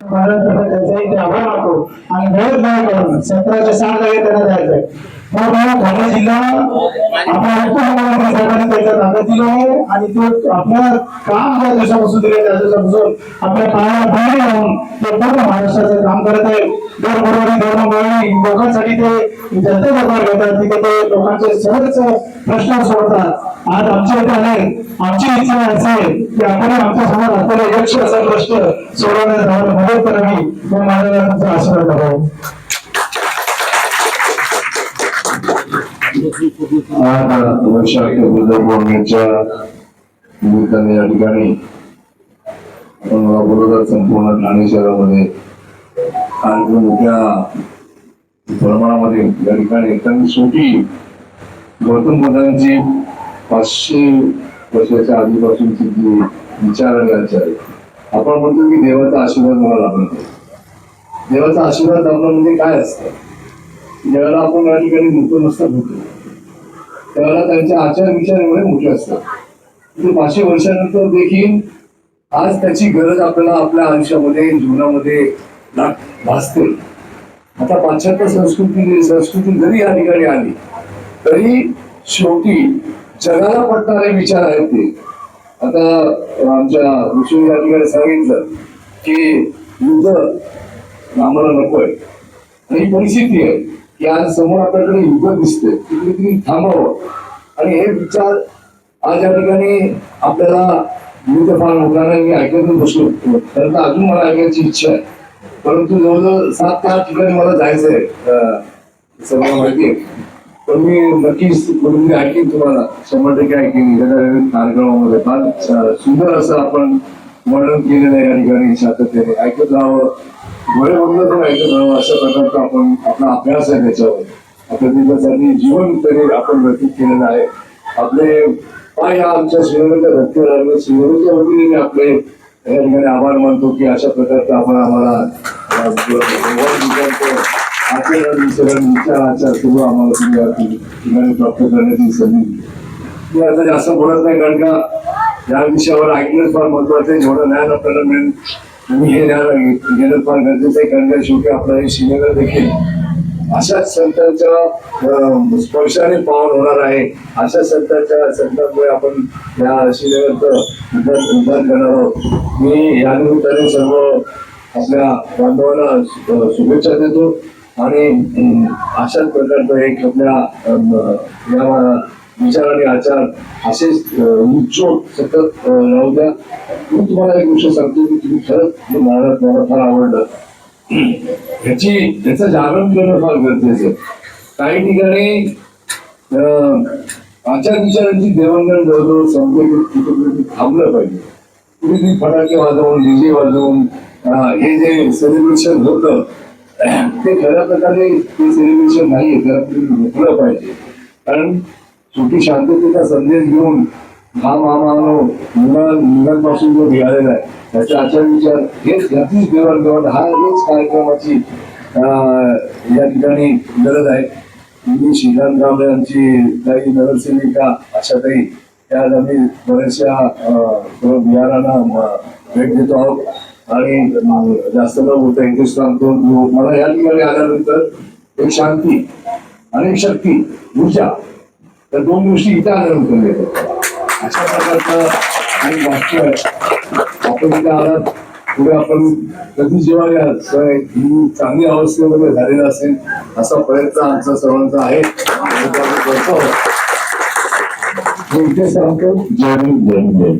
त्याचाही एक आभार मानतो आणि गैर नाही करून सतराच्या साठ जागे त्यांना मग ठाणे जिल्हा आपल्या उपमुख्यमंत्री साहेबांनी त्याच्या ताब्यात आहे आणि तो आपल्या काम ज्या दिवसापासून दिले त्या दिवसापासून आपल्या पायाला बाहेर राहून ते पूर्ण महाराष्ट्राचं काम करत आहे. दर गुरुवारी दर मंगळवारी लोकांसाठी ते जनतेबरोबर घेतात तिथे ते लोकांचे सहज प्रश्न सोडतात. आज आमच्या इथे आले आमची इच्छा असेल की आपण आमच्यासमोर असलेले यक्ष असा प्रश्न सोडवण्यात मदत करावी. हे माझ्या आशीर्वाद करावा वैशाख बुद्ध पौर्णिमेच्या निमित्ताने या ठिकाणी आपण बरोबर संपूर्ण ठाणे शहरामध्ये आणि मोठ्या प्रमाणामध्ये या ठिकाणी एखादी शेवटी गौतम बुद्धांची पाचशे वर्षाच्या आधीपासूनची जी विचार आणि आचार आपण म्हणतो की देवाचा आशीर्वाद मला लाभला देवाचा आशीर्वाद लाभला म्हणजे काय असतं? ज्यावेळेला आपण या ठिकाणी नतमस्तक होतो त्यावेळेला त्यांचे आचार विचार एवढे मोठे असतात पाचशे वर्षानंतर देखील आज त्याची गरज आपल्याला आपल्या आयुष्यामध्ये जीवनामध्ये भासते. आता पाश्चात्य संस्कृती संस्कृती जरी या ठिकाणी आली तरी शेवटी जगाला पटणारे विचार आहेत ते. आता आमच्या ऋषी या ठिकाणी सांगितलं की युद्ध आम्हाला नकोय. आणि ही परिस्थिती आहे. की आज समोर आपल्याकडे युग दिसते कुठेतरी थांबावं. आणि हे विचार आज या ठिकाणी आपल्याला विविध फार लोकांना मी ऐकतच बसलो. तर अजून मला ऐकायची इच्छा आहे. परंतु जवळजवळ सात ते आठ ठिकाणी मला जायचं आहे सगळं माहिती आहे. पण मी नक्कीच मी ऐकीन तुम्हाला. शंभर टक्के ऐकीन. कार्यक्रमामध्ये फार सुंदर असं आपण वर्णन केलेलं आहे या ठिकाणी सातत्याने. ऐकत राहावं. डोळे बंद करून ऐकत राहावं अशा प्रकारचा आपण आपला अभ्यास आहे त्याच्यावर. आपल्या दिवसासाठी जीवन तरी आपण व्यतीत केलेलं आहे. आपले पाय हा आमच्या श्रीनगरच्या धक्के लागले श्रीनगरच्या वतीने मी आपले या ठिकाणी आभार मानतो की अशा प्रकारचं आपण आम्हाला अं, भगवान बुद्धांचं आम्हाला तुम्ही ठिकाणी प्राप्त करण्याची संधी मी आता जास्त बोलत नाही कारण का या विषयावर ऐकणं फार महत्वाचं आहे. जेवढं ज्ञान आपल्याला मिळेल तुम्ही हे ज्ञान घेणं फार गरजेचं आहे कारण का शेवटी आपलं हे श्रीनगर देखील अशाच संतांच्या स्पर्शाने पावन होणार आहे. अशा संतांच्या संतांमुळे आपण या श्रीनगरचं उद्धार उद्धार करणार आहोत. मी या निमित्ताने सर्व आपल्या बांधवांना शुभेच्छा देतो. आणि अशाच प्रकारचं एक आपल्या अं, या विचार आणि आचार असे उच्चोट सतत राहू द्या. मी तुम्हाला एक गोष्ट सांगतो की तुम्ही खरंच हे मला फार आवडलं. ह्याची ह्याचं जागरण करणं फार गरजेचं आहे. काही ठिकाणी अं, आचार विचारांची देवाणघेवाण जवळजवळ समजेल कुठेतरी थांबलं पाहिजे. कुठेतरी फटाके वाजवून डीजे वाजवून हे जे सेलिब्रेशन होतं ते खऱ्या प्रकारे ते सेलिब्रेशन नाहीये त्याला तुम्ही रोखलं पाहिजे. कारण शेवटी शांततेचा संदेश घेऊन हा महामानव मुला मुलांपासून जो निघालेला आहे. त्याचा आचार विचार हेच याचीच देवाणघेवाण हा हेच कार्यक्रमाची या ठिकाणी गरज आहे. मी श्रीकांत रावले यांची काही नगरसेविका अशा काही. त्या आम्ही बऱ्याचशा बिहारांना भेट देतो आहोत. आणि जास्त न होतं इथे सांगतो मला या ठिकाणी आल्यानंतर एक शांती आणि शक्ती ऊर्जा तर दोन गोष्टी इथे करून येतात अशा प्रकारचं आणि वाक्य आपण इथे आलात पुढे आपण कधी जेव्हा या चांगली अवस्थेमध्ये झालेला असेल असा प्रयत्न आमचा सर्वांचा आहे. करतो इथे सांगतो जय जय हिंद, जय हिंद.